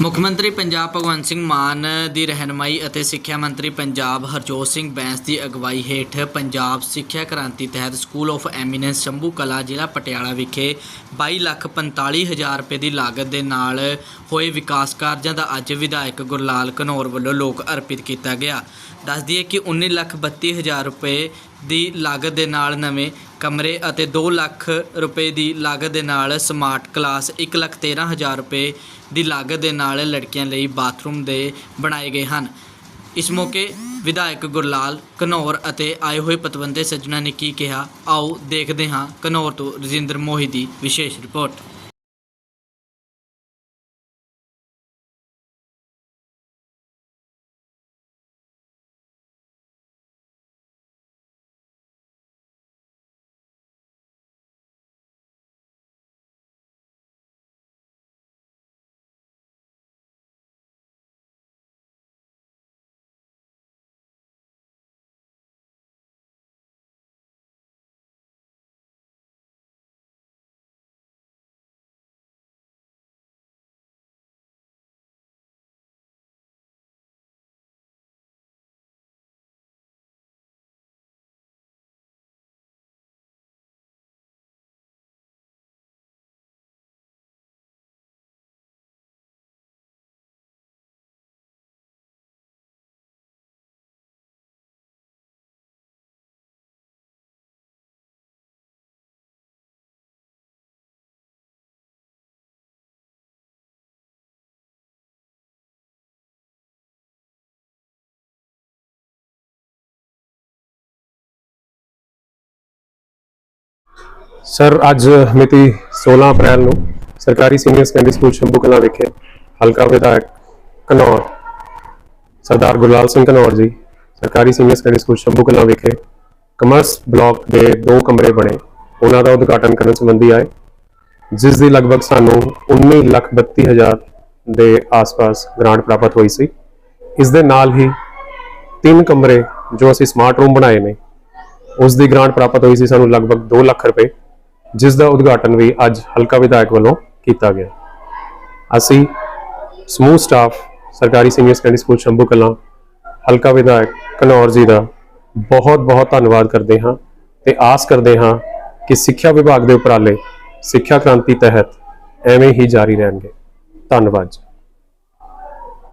ਮੁੱਖ ਮੰਤਰੀ ਪੰਜਾਬ ਭਗਵੰਤ ਸਿੰਘ ਮਾਨ ਦੀ ਰਹਿਨਮਾਈ ਅਤੇ ਸਿੱਖਿਆ ਮੰਤਰੀ ਪੰਜਾਬ ਹਰਜੋਤ ਸਿੰਘ ਬੈਂਸ ਦੀ ਅਗਵਾਈ ਹੇਠ ਪੰਜਾਬ ਸਿੱਖਿਆ ਕ੍ਰਾਂਤੀ ਤਹਿਤ ਸਕੂਲ ਆਫ ਐਮੀਨੈਂਸ ਸ਼ੰਭੂ ਕਲਾ ਜ਼ਿਲ੍ਹਾ ਪਟਿਆਲਾ ਵਿਖੇ 22 ਲੱਖ 45 ਹਜ਼ਾਰ ਰੁਪਏ ਦੀ ਲਾਗਤ ਦੇ ਨਾਲ ਹੋਏ ਵਿਕਾਸ ਕਾਰਜਾਂ ਦਾ ਅੱਜ ਵਿਧਾਇਕ ਗੁਰਲਾਲ ਕਨੌਰ ਵੱਲੋਂ ਲੋਕ ਅਰਪਿਤ ਕੀਤਾ ਗਿਆ। ਦੱਸ ਦਈਏ ਕਿ 19 ਲੱਖ 32 ਹਜ਼ਾਰ ਰੁਪਏ ਦੀ ਲਾਗਤ ਦੇ ਨਾਲ ਨਵੇਂ ਕਮਰੇ ਅਤੇ 2 ਲੱਖ ਰੁਪਏ ਦੀ ਲਾਗਤ ਦੇ ਨਾਲ ਸਮਾਰਟ ਕਲਾਸ 1 ਲੱਖ 13 ਹਜ਼ਾਰ ਰੁਪਏ ਦੀ ਲਾਗਤ ਦੇ ਨਾਲ ਲੜਕੀਆਂ ਲਈ ਬਾਥਰੂਮ ਦੇ ਬਣਾਏ ਗਏ ਹਨ। ਇਸ ਮੌਕੇ ਵਿਧਾਇਕ ਗੁਰਲਾਲ ਘਨੌਰ ਅਤੇ ਆਏ ਹੋਏ ਪਤਵੰਤੇ ਸੱਜਣਾ ਨੇ ਕੀ ਕਿਹਾ? ਆਓ ਦੇਖਦੇ ਹਾਂ ਘਨੌਰ ਤੋਂ ਰਜਿੰਦਰ ਮੋਹੀ ਦੀ ਵਿਸ਼ੇਸ਼ ਰਿਪੋਰਟ। ਸਰ, ਅੱਜ ਮਿਤੀ 16 ਅਪ੍ਰੈਲ ਨੂੰ ਸਰਕਾਰੀ senior secondary school Shambhu Kalan ਵਿਖੇ ਹਲਕਾ ਵਿਧਾਇਕ ਘਨੌਰ ਸਰਦਾਰ ਗੁਰਲਾਲ ਸਿੰਘ ਘਨੌਰ ਜੀ, ਸਰਕਾਰੀ senior secondary school Shambhu Kalan ਵਿਖੇ ਕਮਰਸ ਬਲਾਕ ਦੇ ਦੋ ਕਮਰੇ ਬਣੇ। ਉਹਨਾਂ ਦਾ ਉਦਘਾਟਨ ਕਰਨ ਸੰਬੰਧੀ ਆਏ, ਜਿਸ ਦੀ ਲਗਭਗ ਸਾਨੂੰ 19 ਲੱਖ 32 ਹਜ਼ਾਰ ਦੇ ਆਸ-ਪਾਸ ਗ੍ਰਾਂਟ ਪ੍ਰਾਪਤ ਹੋਈ ਸੀ। ਇਸ ਦੇ ਨਾਲ ਹੀ ਤਿੰਨ ਕਮਰੇ ਜੋ ਅਸੀਂ ਸਮਾਰਟ ਰੂਮ ਬਣਾਏ ਨੇ, ਉਸ ਦੀ ਗ੍ਰਾਂਟ ਪ੍ਰਾਪਤ ਹੋਈ ਸੀ ਸਾਨੂੰ ਲਗਭਗ 2 ਲੱਖ ਰੁਪਏ। ਜਿਸ ਦਾ ਉਦਘਾਟਨ ਵੀ ਅੱਜ ਹਲਕਾ ਵਿਧਾਇਕ ਵੱਲੋਂ ਕੀਤਾ ਗਿਆ। ਅਸੀਂ ਸਮੂਹ ਸਟਾਫ, ਸਰਕਾਰੀ senior secondary school Shambhu Kalan, ਹਲਕਾ ਵਿਧਾਇਕ ਘਨੌਰ ਜੀ ਦਾ ਬਹੁਤ ਬਹੁਤ ਧੰਨਵਾਦ ਕਰਦੇ ਹਾਂ ਤੇ ਆਸ ਕਰਦੇ ਹਾਂ ਕਿ ਸਿੱਖਿਆ ਵਿਭਾਗ ਦੇ ਉਪਰਾਲੇ ਸਿੱਖਿਆ ਕ੍ਰਾਂਤੀ ਤਹਿਤ ਐਵੇਂ ਹੀ ਜਾਰੀ ਰਹਿਣਗੇ। ਧੰਨਵਾਦ ਜੀ।